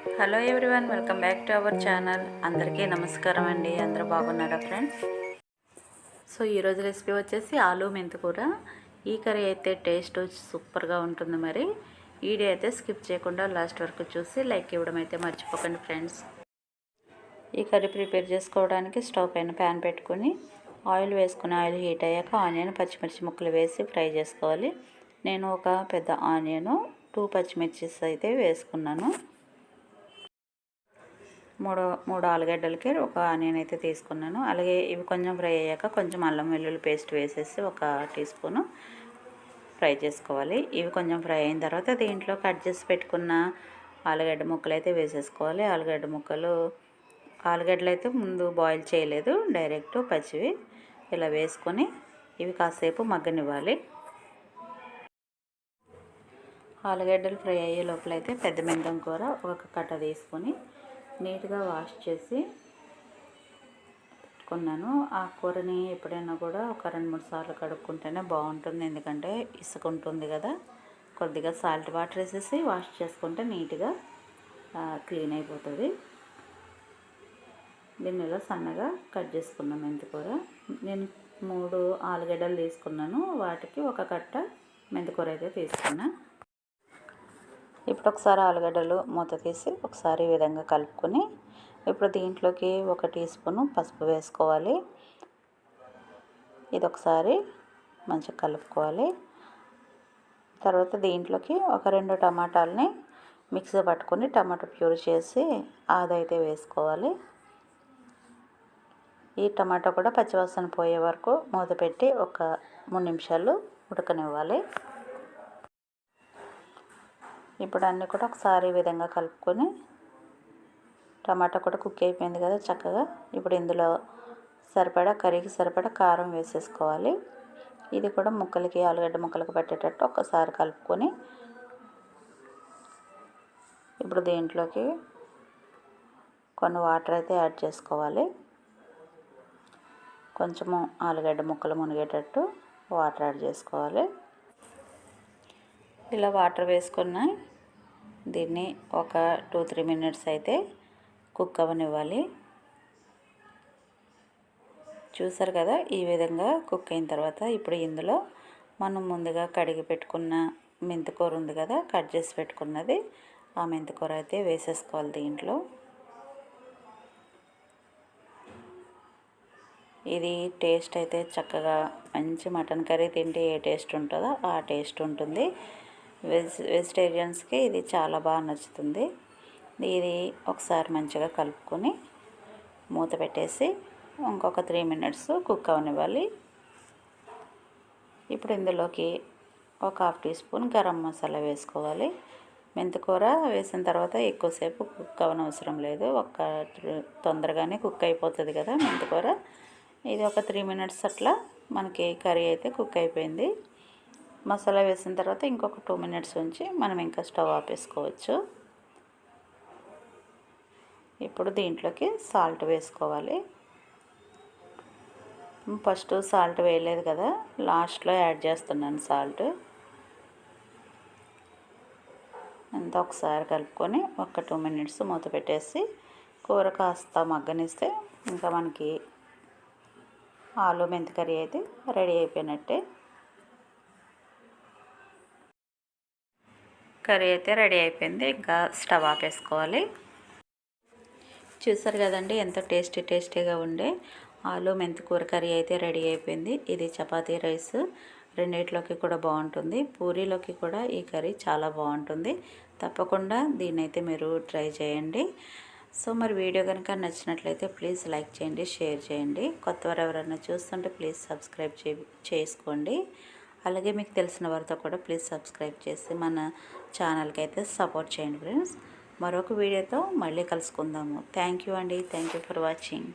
Hello everyone welcome back to our channel. అందరికీ నమస్కారం అండి. అందరూ బాగున్నారా ఫ్రెండ్స్? సో ఈరోజు రెసిపీ వచ్చేసి ఆలు మెంతికూర ఈ కర్రీ అయితే టేస్ట్ సూపర్గా ఉంటుంది మరి. ఈ డే అయితే స్కిప్ చేయకుండా లాస్ట్ వరకు చూసి లైక్ ఇవ్వడం అయితే మర్చిపోకండి ఫ్రెండ్స్. ఈ కర్రీ ప్రిపేర్ చేసుకోవడానికి స్టవ్ పైన ప్యాన్ పెట్టుకొని ఆయిల్ వేసుకుని ఆయిల్ హీట్ అయ్యాక ఆనియన్ పచ్చిమిర్చి ముక్కలు వేసి ఫ్రై చేసుకోవాలి. నేను ఒక పెద్ద ఆనియను టూ పచ్చిమిర్చిస్ అయితే వేసుకున్నాను. మూడు మూడు ఆలుగడ్డలకి ఒక ఆనియన్ అయితే తీసుకున్నాను. అలాగే ఇవి కొంచెం ఫ్రై అయ్యాక కొంచెం అల్లం వెల్లుల్లి పేస్ట్ వేసేసి ఒక టీ స్పూను ఫ్రై చేసుకోవాలి. ఇవి కొంచెం ఫ్రై అయిన తర్వాత దీంట్లో కట్ చేసి పెట్టుకున్న ఆలుగడ్డ ముక్కలు అయితే వేసేసుకోవాలి. ఆలుగడ్డ ముక్కలు ఆలుగడ్డలు అయితే ముందు బాయిల్ చేయలేదు డైరెక్ట్ పచ్చివి ఇలా వేసుకొని ఇవి కాసేపు మగ్గనివ్వాలి. ఆలుగడ్డలు ఫ్రై అయ్యే లోపలైతే పెద్ద మెంతం కూర ఒక కట్ట తీసుకొని నీట్గా వాష్ చేసి పెట్టుకున్నాను. ఆ కూరని ఎప్పుడైనా కూడా ఒక రెండు మూడు సార్లు కడుక్కుంటేనే బాగుంటుంది. ఎందుకంటే ఇసుక ఉంటుంది కదా కొద్దిగా సాల్ట్ వాటర్ వేసేసి వాష్ చేసుకుంటే నీట్గా క్లీన్ అయిపోతుంది. దీన్ని ఇలా సన్నగా కట్ చేసుకున్నాను మెంతికూర నేను మూడు ఆలుగడ్డలు తీసుకున్నాను. వాటికి ఒక కట్ట మెంతికూర అయితే తీసుకున్నాను ఇప్పుడు ఒకసారి ఆలుగడ్డలు మూత తీసి ఒకసారి ఈ విధంగా కలుపుకొని ఇప్పుడు దీంట్లోకి ఒక టీ స్పూను పసుపు వేసుకోవాలి. ఇది ఒకసారి మంచిగా కలుపుకోవాలి. తర్వాత దీంట్లోకి ఒక రెండు టమాటాలని మిక్సీ పట్టుకొని టమాటో ప్యూర్ చేసి ఆదైతే వేసుకోవాలి. ఈ టమాటా కూడా పచ్చివాసన పోయే వరకు మూత పెట్టి ఒక మూడు నిమిషాలు ఉడకనివ్వాలి. ఇప్పుడు అన్నీ కూడా ఒకసారి ఈ విధంగా కలుపుకొని టమాటా కూడా కుక్ అయిపోయింది కదా చక్కగా. ఇప్పుడు ఇందులో సరిపడా కర్రీకి సరిపడా కారం వేసేసుకోవాలి. ఇది కూడా ముక్కలకి ఆలుగడ్డ ముక్కలకి పెట్టేటట్టు ఒకసారి కలుపుకొని ఇప్పుడు దీంట్లోకి కొన్ని వాటర్ అయితే యాడ్ చేసుకోవాలి. కొంచెము ఆలుగడ్డ ముక్కలు మునిగేటట్టు వాటర్ యాడ్ చేసుకోవాలి. ఇలా వాటర్ వేసుకున్న దీన్ని ఒక టూ త్రీ మినిట్స్ అయితే కుక్ అవ్వనివ్వాలి చూసారు కదా ఈ విధంగా కుక్ అయిన తర్వాత ఇప్పుడు ఇందులో మనం ముందుగా కడిగి పెట్టుకున్న మెంతికూర ఉంది కదా కట్ చేసి పెట్టుకున్నది. ఆ మెంతికూర అయితే వేసేసుకోవాలి దీంట్లో. ఇది టేస్ట్ అయితే చక్కగా మంచి మటన్ కర్రీ తింటే ఏ టేస్ట్ ఉంటుందో ఆ టేస్ట్ ఉంటుంది. వెజ్ వెజిటేరియన్స్కి ఇది చాలా బాగా నచ్చుతుంది. ఇది ఒకసారి మంచిగా కలుపుకొని మూత పెట్టేసి ఇంకొక త్రీ మినిట్స్ కుక్ అవనివ్వాలి. ఇప్పుడు ఇందులోకి ఒక half teaspoon garam masala వేసుకోవాలి. మెంతికూర వేసిన తర్వాత ఎక్కువసేపు కుక్ అవనవసరం లేదు. ఒక తొందరగానే కుక్ అయిపోతుంది కదా మెంతికూర ఇది ఒక త్రీ మినిట్స్ అట్లా మనకి కర్రీ అయితే కుక్ అయిపోయింది. మసాలా వేసిన తర్వాత ఇంకొక టూ మినిట్స్ ఉంచి మనం ఇంకా స్టవ్ ఆపేసుకోవచ్చు. ఇప్పుడు దీంట్లోకి సాల్ట్ వేసుకోవాలి. ఫస్ట్ సాల్ట్ వేయలేదు కదా లాస్ట్లో యాడ్ చేస్తున్నాను సాల్ట్. అంతా ఒకసారి కలుపుకొని ఒక టూ మినిట్స్ మూత పెట్టేసి కూర కాస్త మగ్గనిస్తే ఇంకా మనకి ఆలు మెంతి కర్రీ అయితే రెడీ అయిపోయినట్టే. కర్రీ అయితే రెడీ అయిపోయింది. ఇంకా స్టవ్ ఆపేసుకోవాలి. చూసారు కదండి ఎంతో టేస్టీ టేస్టీగా ఉండే. ఆలు మెంతికూర కర్రీ అయితే రెడీ అయిపోయింది. ఇది చపాతీ రైస్. రెండిట్లోకి కూడా బాగుంటుంది. పూరీలోకి కూడా ఈ కర్రీ చాలా బాగుంటుంది. తప్పకుండా దీన్ని అయితే మీరు ట్రై చేయండి. సో మరి వీడియో కనుక నచ్చినట్లయితే ప్లీజ్ లైక్ చేయండి షేర్ చేయండి. కొత్తవారు ఎవరైనా చూస్తుంటే ప్లీజ్ సబ్స్క్రైబ్ చే చేసుకోండి. అలాగే మీకు తెలిసిన వారితో కూడా ప్లీజ్ సబ్స్క్రైబ్ చేసి మన ఛానల్కి అయితే సపోర్ట్ చేయండి ఫ్రెండ్స్. మరొక వీడియోతో మళ్ళీ కలుసుకుందాము. థ్యాంక్ యూ అండి. Thank you for watching.